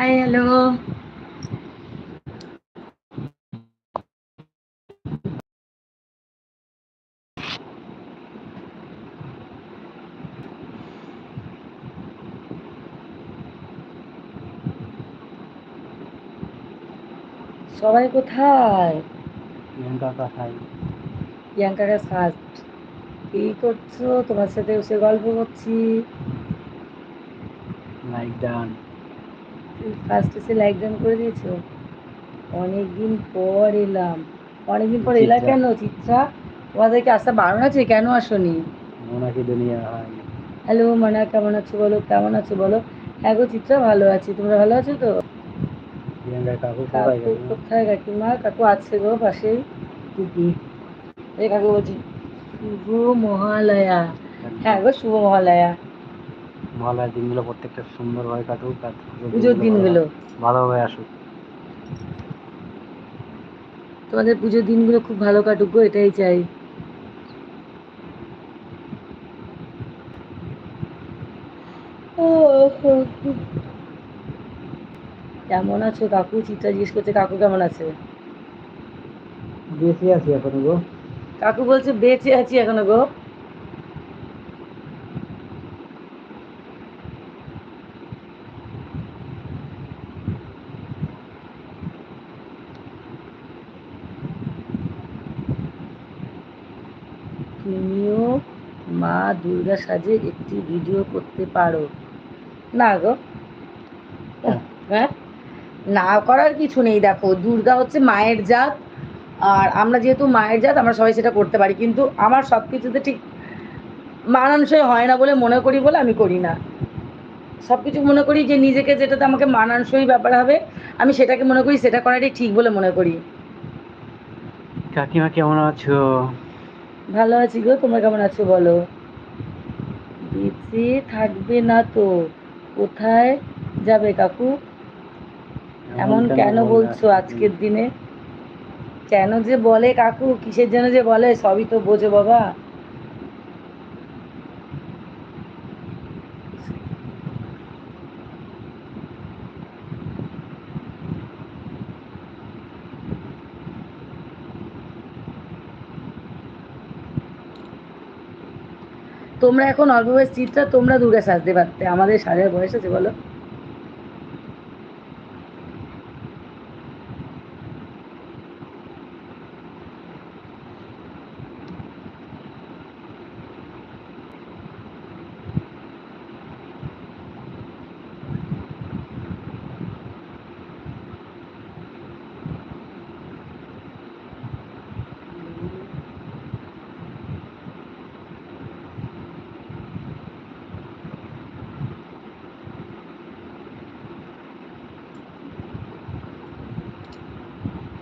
Hi hello সবাই কোথায়? Priyanka first কি করছ? তোমার সাথে বসে গল্প করছি। লাইক ডান ফার্স্ট এসে লাইক ডাউন করে দিয়েছ? অনেকদিন পর এলাম। অনেকদিন পর এলা কেন চিত্রা? তোমাদেরকে আসতে বারণ আছে? কেন আসোনি? মোনাকি দুনিয়া হ্যালো মানা কেমন আছো বলো? কেমন আছো বলো? হ্যাঁ গো চিত্রা ভালো আছি। তোমরা ভালো আছো তো? কাকু কোথায় কাকিমা? কাকু আছে গো পাশেই। টুকি। এই কাকু বলছি শুভ মহালয়া। হ্যাঁ গো শুভ মহালয়া। মহালয়ার দিনগুলো প্রত্যেকটা সুন্দরভাবে কাটুক আর পুজোর দিনগুলো ভালোভাবে আসুক। তোমাদের পুজোর দিনগুলো খুব ভালো কাটুক গো এটাই চাই। কেমন আছো কাকু? চিত্রা জিজ্ঞেস করছে কাকু কেমন আছে? বেশি আছি এখন গো। কাকু বলছে বেঁচে আছি এখনও গো। তুমিও মা দুর্গা সাজে একটি ভিডিও করতে পারো। না গো। হ্যাঁ। না করার কিছু নেই দেখো। দুর্গা হচ্ছে মায়ের জাত আর আমরা যেহেতু মায়ের জাত আমরা সবাই সেটা করতে পারি। কিন্তু আমার সব কিছুতে ঠিক মানানসই হয় না বলে মনে করি বলে আমি করি না। সব কিছু মনে করি যে নিজেকে যেটাতে আমাকে মানানসই ব্যাপার হবে আমি সেটাকে মনে করি সেটা করাটাই ঠিক বলে মনে করি। কাকিমা কেমন আছো? ভালো আছি গো তোমরা কেমন আছো বলো? বেঁচে থাকবে না তো কোথায় যাবে কাকু? এমন কেন বলছো আজকের দিনে? কেন যে বলে কাকু কিসের জন্য যে বলে সবই তো বোঝে বাবা। তোমরা এখন অল্প বয়স চিত্রা তোমরা দুর্গা সাজতে পারতে আমাদের সাজার বয়স আছে বলো।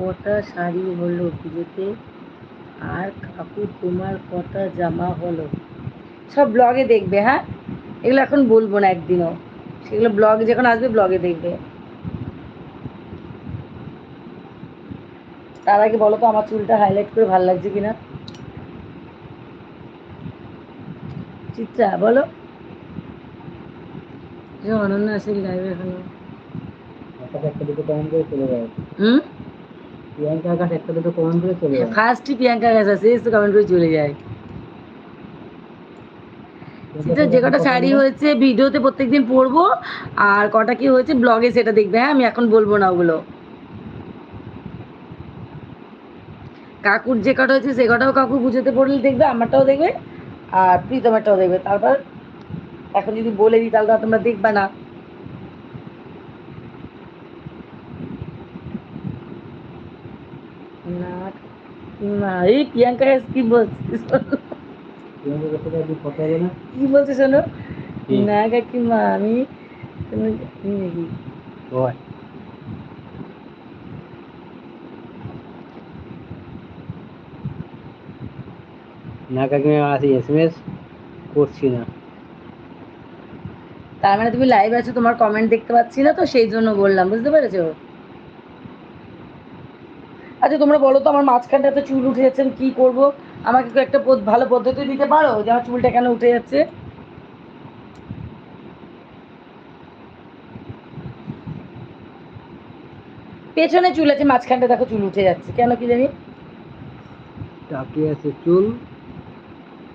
কটা শাড়ি হলো পুজোতে আর কাকু তোমার কটা জামা হলো। সব ব্লগে দেখবে হ্যাঁ? এগুলো এখন বলব না একদিনও। সেগুলো ব্লগে যখন আসবে ব্লগে দেখবে। তার আগে বলো তো আমার চুলটা হাইলাইট করে ভালো লাগছে কিনা? চিত্রা বলো। যে অনন্য আছে লাইভে এখনও হুম? প্রিয়াঙ্কা কাছে একটা দুটো কমেন্ট করে চলে যায় ফার্স্টই প্রিয়াঙ্কা গেছে তো কমেন্ট করে চলে যায়। সেটা যে কটা শাড়ি হয়েছে ভিডিওতে প্রত্যেকদিন পরবো আর কটা কি হয়েছে ব্লগে সেটা দেখবে। হ্যাঁ আমি এখন বলব না ওগুলো। কাকুর যে কটা হয়েছে সে কটাও কাকু পুজোতে পড়লে দেখবে আমারটাও দেখবে আর প্রীতমেরটাও দেখবে। তারপর এখন যদি বলে দিই তাহলে তোমরা দেখবে না। না এই প্রিয়াঙ্কা কি বলছিস? কি বলছে শোনো? না কাকিমা আমি তুমি তুমি নাকি? না কাকিমা আছি এস এম এস করছি না। তার মানে তুমি লাইভ আছো তোমার কমেন্ট দেখতে পাচ্ছি না তো সেই জন্য বললাম বুঝতে পেরেছ? আচ্ছা তোমরা বলো তো আমার মাঝখানটা তো চুল উঠে যাচ্ছে আমি কি করব? আমাকে একটা ভালো পদ্ধতি দিতে পারো যে আমার চুলটা কেন উঠে যাচ্ছে? পেছনে চুল আছে মাঝখানটা দেখো চুল উঠে যাচ্ছে কেন কি জানি? টাকে আছে চুল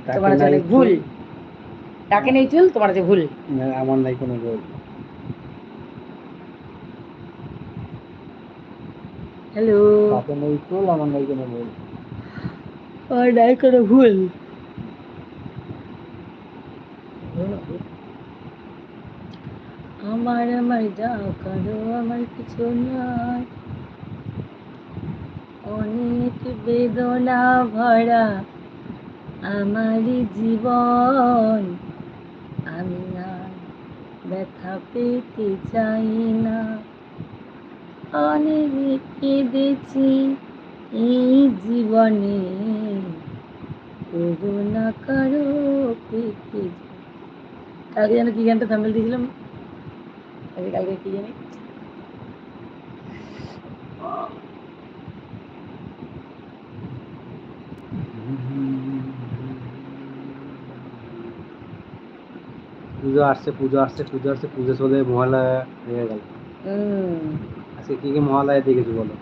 তোমার আছে ভুল। চুল। টাকে নেই চুল তোমার আছে ভুল। না, আমার নাই কোনো ভুল। হ্যালো নেই চুল আমার নাই কোনো ভুল আর নাই কোনো ভুল। আমার আমার যা করো আমার কিছু নয়। অনেক বেদনা ভরা আমারই জীবন। আমি আর ব্যথা পেতে চাই না। অনেক কেঁদেছি এই জীবনে করুণা করো পেতে কালকে যেন কি গানটা থামেল দিয়েছিলাম? কালকে কি জানি? পুজো আসছে পুজো আসছে পুজো আসছে পুজো চলে মহালয়া হয়ে গেল। হুম। আজকে কি কি মহালয়া দেখেছি বলো?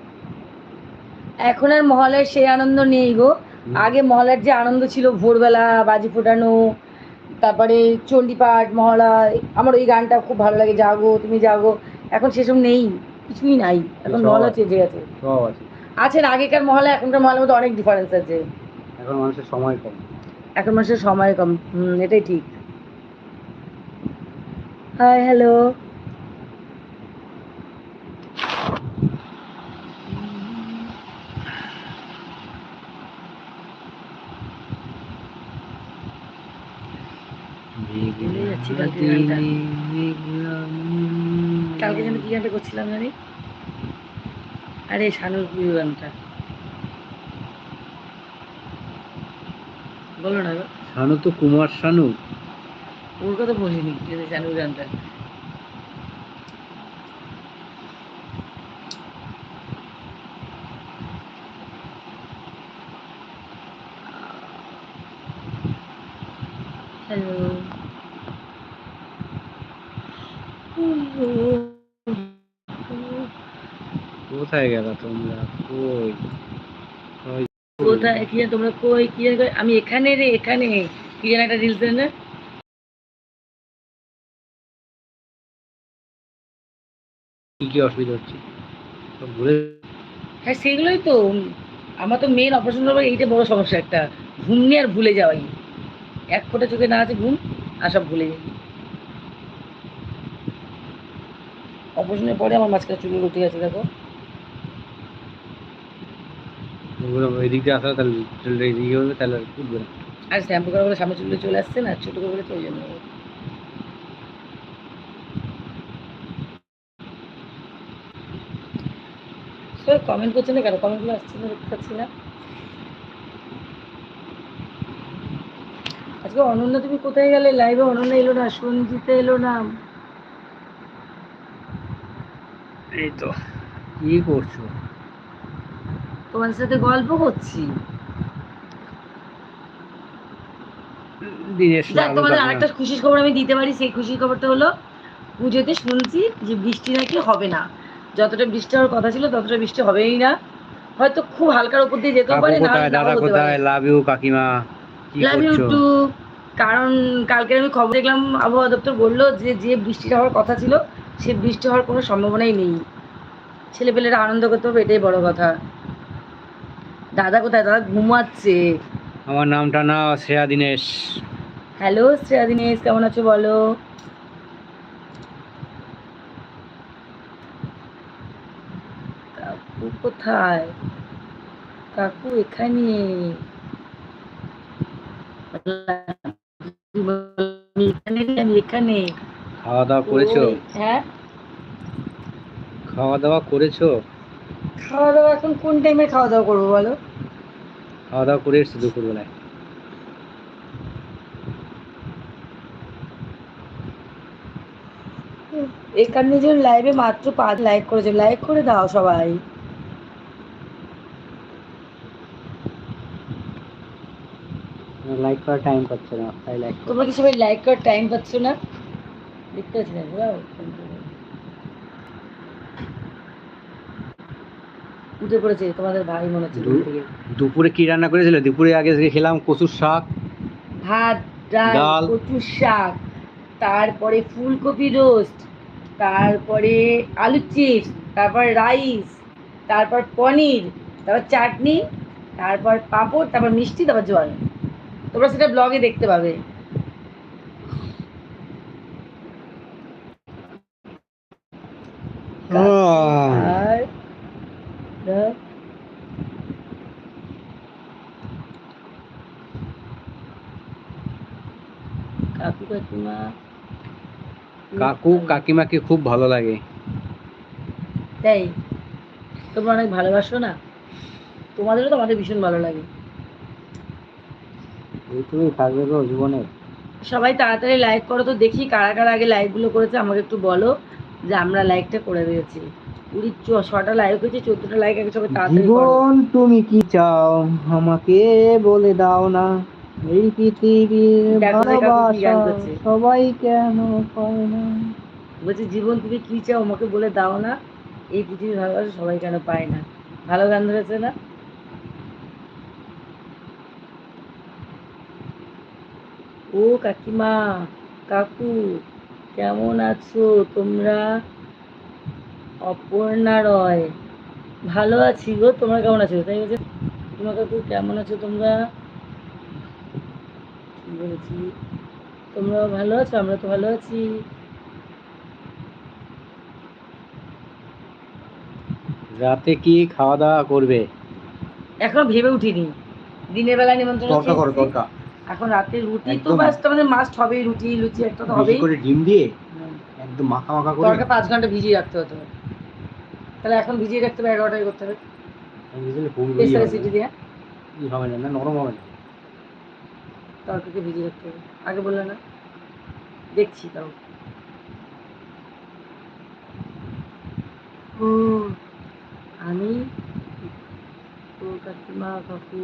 এখন আর মহলের সেই আনন্দ নেই গো। আগে মহলের যে আনন্দ ছিল ভোরবেলা বাজি ফোটানো তারপরে চণ্ডীপাঠ মহলা আমার ওই গানটা খুব ভালো লাগে জাগো তুমি জাগো। এখন সেসব নেই কিছুই নাই। এখন মহলা আছে। চেঞ্জে গেছে। সব আছে। আছে আগেকার মহলে এখনকার মহলের মধ্যে অনেক ডিফারেন্স আছে। এখন মানুষের সময় কম। এখন মানুষের সময় কম। হুম এটাই ঠিক। হাই হ্যালো কালকে। যেন কি গানটা করছিলাম জানি। আরে শানুর প্রিয় গানটা বলো না শানু তো কুমার শানু। ওর কথা বলিনি শানুর গানটা হ্যালো। কোথায় গেল তোমরা? কই? কোথায়? কি তোমরা কই? কি আমি এখানে রে এখানে। কি যেন একটা রিলস না? কি কি অসুবিধা হচ্ছে? ভুলে হ্যাঁ সেগুলোই তো। আমার তো মেন অপারেশন করব এইটা বড় সমস্যা একটা। ঘুম নিয়ে আর ভুলে যাওয়াই। এক ফোঁটা চোখে না আছে ঘুম আর সব ভুলে যাই। অপারেশনের পরে আমার মাঝখানে চুল উঠে গেছে দেখো ওগুলো এদিক দিয়ে আসলে তাহলে চুলটা এদিকে হবে তাহলে আর উঠবে না। আর শ্যাম্পু করা বলে সামনে চুলে চলে আসছে না ছোটো করে বলে তো ওই জন্য। কমেন্ট করছে না কেন? কমেন্টগুলো আসছে না দেখতে পাচ্ছি না। আজকে অনন্যা তুমি কোথায় গেলে? লাইভে অনন্যা এলো না সঞ্জিতা এলো না? এই তো। কি করছ? তোমার সাথে গল্প করছি। তোমাদের আরেকটা খুশির খবর আমি দিতে পারি সেই খুশির খবরটা হলো পুজোতে শুনছি যে বৃষ্টি নাকি হবে না। যতটা বৃষ্টি হওয়ার কথা ছিল ততটা বৃষ্টি হবেই না। হয়তো খুব হালকার উপর দিয়ে যেতেও পারে না দাদা কোথায়? লাভ ইউ কাকিমা। লাভ ইউ টু কারণ কালকে আমি খবর দেখলাম আবহাওয়া দপ্তর বলল যে যে বৃষ্টিটা হওয়ার কথা ছিল সে বৃষ্টি হওয়ার কোনো সম্ভাবনাই নেই। ছেলেপেলেরা আনন্দ করতে হবে এটাই বড় কথা। দাদা কোথায়? দাদা ঘুমাচ্ছে। আমার নামটা না শ্রেয়া দিনেশ। হ্যালো শ্রেয়া দিনেশ কেমন আছো বলো? কাকু কোথায়? কাকু এখানে। আমি এখানে। খাওয়া দাওয়া করেছ? হ্যাঁ। খাওয়া দাওয়া করেছ? খাওয়া দাওয়া এখন কোন টাইমে খাওয়া দাওয়া করব বলো? খাওয়া দাওয়া করে এসছি দুপুরবেলায় এখানে যে লাইভে মাত্র পাঁচ লাইক করেছে। লাইক করে দাও সবাই। লাইক করার টাইম পাচ্ছে না তাই লাইক তোমরা কি সবাই লাইক করার টাইম পাচ্ছ না? দেখতে পাচ্ছি না উঠে পড়েছে তোমাদের ভাই মনে হচ্ছে থেকে। দুপুরে কি রান্না করেছিল দুপুরে আগে থেকে খেলাম কচুর শাক ভাত ডাল ডাল। কচুর শাক তারপরে ফুলকপি রোস্ট তারপরে আলু চিপস তারপর রাইস তারপর পনির তারপর চাটনি তারপর পাঁপড় তারপর মিষ্টি তারপর জল তোমরা সেটা ব্লগে দেখতে পাবে আর আর কাকু কাকিমা কাকু কাকিমাকে খুব ভালো লাগে। তাই? তোমরা অনেক ভালোবাসো না? তোমাদেরও তো আমাদের ভীষণ ভালো লাগে। এইটুকুই থাকবে তো জীবনে। সবাই তাড়াতাড়ি লাইক করো তো দেখি কারা কারা আগে লাইকগুলো করেছে আমাকে একটু বলো যে আমরা লাইকটা করে দিয়েছি। কুড়ি ছটা লাইক হয়েছে চোদ্দটা লাইক আগে সবাই তাড়াতাড়ি জীবন তুমি কি চাও আমাকে বলে দাও না। এই পৃথিবীর ভালোবাসা সবাই কেন পায় না? বলছি জীবন তুমি কি চাও আমাকে বলে দাও না? এই পৃথিবীর ভালোবাসা সবাই কেন পায় না? ভালো গান ধরেছে না? ও কাকিমা কাকু কেমন আছো তোমরা? অপর্ণা রয় ভালো আছি গো তোমরা কেমন আছো? তাই বলছে তোমার কাকু কেমন আছো তোমরা? বলেছি তোমরা ভালো আছো আমরা তো ভালো আছি। রাতে কি খাওয়া দাওয়া করবে? এখনও ভেবে উঠিনি। দিনের বেলা নিমন্ত্রণ তরকা করো। তরকা। এখন রাতে রুটি তো। বাস আমাদের মাস্ট হবেই রুটি লুচি একটা তো হবেই। করে ডিম দিয়ে একদম মাখা মাখা করে তরকা পাঁচ ঘণ্টা ভিজিয়ে রাখতে হতো। তাহলে এখন ভিজিয়ে রাখতে হবে এগারোটায় করতে হবে। ভিজলে ফুল প্রেসারে সিটি দিয়ে। হবে না না নরম হবে না। তরকাকে ভিজিয়ে রাখতে হবে। আগে বললে না দেখছি তাও। ও আমি ও কাকিমা কাকু।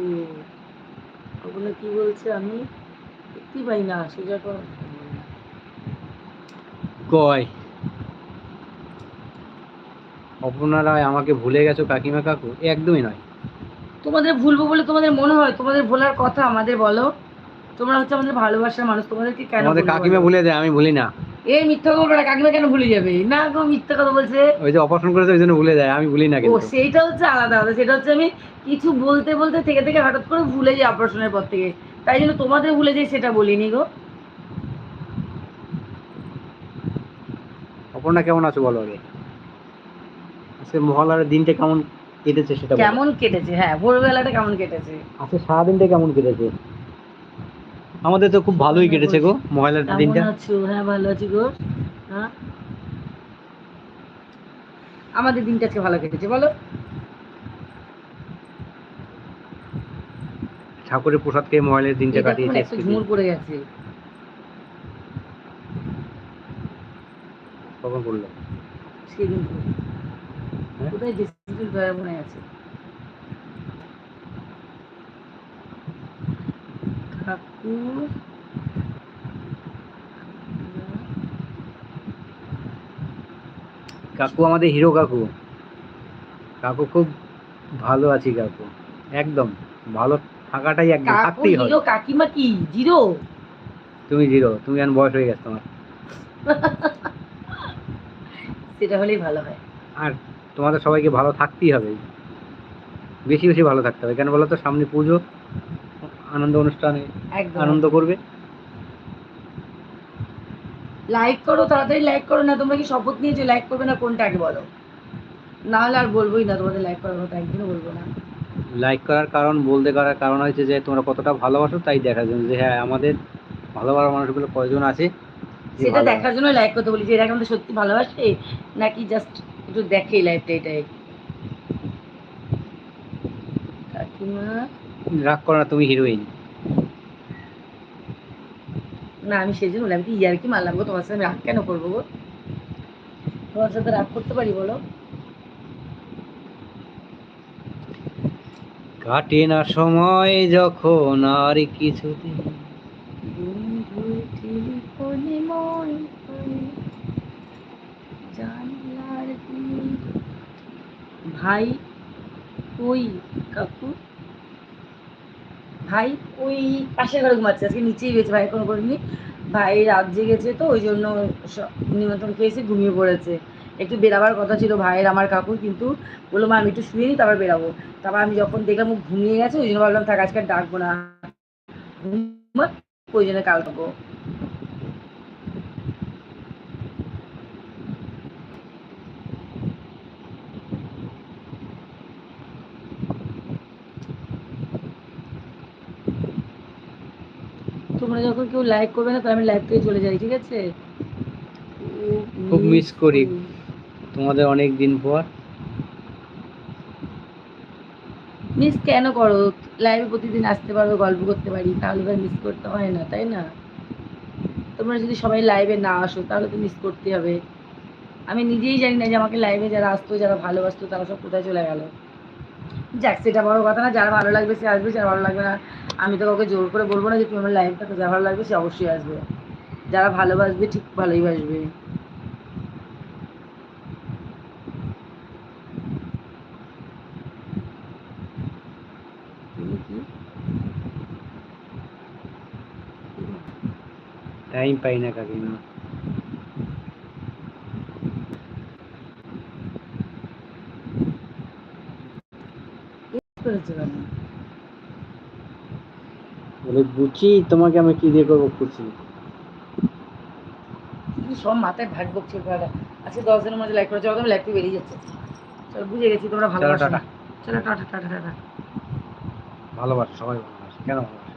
ওগুলো কি বলছে আমি দেখতেই পাই না সোজা কর। কয়? অপর্ণা আমাকে ভুলে গেছো কাকিমা কাকু? একদমই নয়। তোমাদের ভুলবো বলে তোমাদের মনে হয় তোমাদের ভোলার কথা আমাদের বলো। তোমরা হচ্ছে আমাদের ভালোবাসার মানুষ তোমাদেরকে কেন আমাদের কাকিমা ভুলে দেয় আমি ভুলি না। এই মিথ্যা বলবে না কাকিমা কেন ভুলে যাবে? না গো মিথ্যা কথা বলছে। ওই যে অপারেশন করেছে ওই জন্য ভুলে যায় আমি ভুলি না ও কিন্তু। সেইটা হচ্ছে আলাদা আলাদা সেটা হচ্ছে আমি কিছু বলতে বলতে থেকে থেকে হঠাৎ করে ভুলে যাই অপারেশনের পর থেকে। তাই জন্য তোমাদের ভুলে যাই সেটা বলিনি গো। অপর্ণা কেমন আছো বলো আগে? আজকে মহলার দিনটা কেমন কেটেছে সেটা কেমন কেটেছে? হ্যাঁ ভোরবেলাটা কেমন কেটেছে? আজকে সারাদিনটা কেমন কেটেছে? আমাদের তো খুব ভালোই কেটেছে গো কেমন দিনটা। হ্যাঁ ভালো আছি গো। হ্যাঁ? আমাদের দিনটা আজকে ভালো কেটেছে বলো। ঠাকুরের প্রসাদ খেয়ে মহলের দিনটা কাটিয়েছে ঝুমুর পড়ে গেছে। কখন করল সেদিন হ্যাঁ? কোথায় ডিসিপ্লিন দয়া মনে আছে। কাকু? কাকু আমাদের হিরো কাকু। কাকু খুব ভালো আছি কাকু। একদম ভালো থাকাটাই একদম থাকতেই হবে। কাকিমা কি? জিরো? তুমি জিরো তুমি এখন বয়স হয়ে গেছে তোমার। সেটা হলেই ভালো হয়। আর তোমাদের সবাইকে ভালো থাকতেই হবে। বেশি বেশি ভালো থাকতে হবে। কেন বলো তো সামনে পুজো আনন্দ অনুষ্ঠানে আনন্দ করবে। লাইক করো তাড়াতাড়ি লাইক করো না তোমরা কি শপথ নিয়েছো? লাইক করবে না কোনটা আগে বলো? না হলে আর বলবোই না তোমাদের লাইক করার কথা একদিনও বলব না। লাইক করার কারণ বলতে করার কারণ হচ্ছে যে তোমরা কতটা ভালোবাসো তাই দেখার জন্য যে হ্যাঁ আমাদের ভালোবাসার মানুষগুলো কয়জন আছে? সেটা দেখার জন্য লাইক করতে বলি যে এরা আমাদের সত্যি ভালোবাসে? নাকি জাস্ট একটু দেখে লাইফটা এটাই? কাকিমা রাগ করো না তুমি হিরোইন না আমি সেই জন্য বললাম, আমি কি ইয়ার কি মারলাম গো? তোমার সাথে আমি রাগ কেন করব গো? তোমার সাথে রাগ করতে পারি বলো? কাটে না সময় যখন আর মন জানলার ভাই কই কাকু? ভাই, ওই পাশের ঘরে ঘুমাচ্ছে। আজকে নিচেই গেছে ভাই কোনো করিনি ভাই রাত জেগেছে তো, ওই জন্য নিমন্ত্রণ খেয়েছে ঘুমিয়ে পড়েছে। একটু বেরাবার কথা ছিল ভাইয়ের, আমার কাকুর, কিন্তু বলল, মা, আমি একটু শুয়ে নিই তারপর বেরাবো। তারপর আমি যখন দেখলাম ও ঘুমিয়ে গেছে, ওই জন্য ভাবলাম, থাক, আজকে ডাকবো না। ওই জন্য কাল ডাকবো তোমরা যখন কেউ লাইক করবে না তো আমি লাইভ থেকে চলে যাই ঠিক আছে? খুব miss করি। তোমাদের অনেক দিন পর। মিস কেন করো? লাইভে প্রতিদিন আসতে পারো গল্প করতে পারি তাহলে তো মিস করতে হয় না তাই না? তোমরা যদি সবাই লাইভে না আসো তাহলে তো মিস করতে হবে। আমি নিজেই জানি না যে আমাকে লাইভে যারা আসতো যারা ভালোবাসতো তারা সব কোথায় চলে গেল। যাক সেটা বড় কথা না যারা ভালো লাগবে সে আসবে যারা ভালো লাগবে না আমি তো কাউকে জোর করে বলব না যে তুমি আমার লাইভ থাকো যারা ভালো লাগবে সে অবশ্যই আসবে। যারা ভালোবাসবে ঠিক ভালোই বাসবে। টাইম পাই না কাকিমা করেছ? বলে বুঝি তোমাকে আমি কি দিয়ে করব খুশি? তুমি সব মাথায় ভাগ বকছে ভাড়া আজকে দশ দিনের মধ্যে লাইক করেছে তুমি লাইক বেরিয়ে যাচ্ছে। চল বুঝে গেছি তোমরা ভালোবাসো টাটা। না চলো টাটা টাটা টাটা। ভালোবাসো সবাই ভালোবাসো। কেন ভালোবাসে?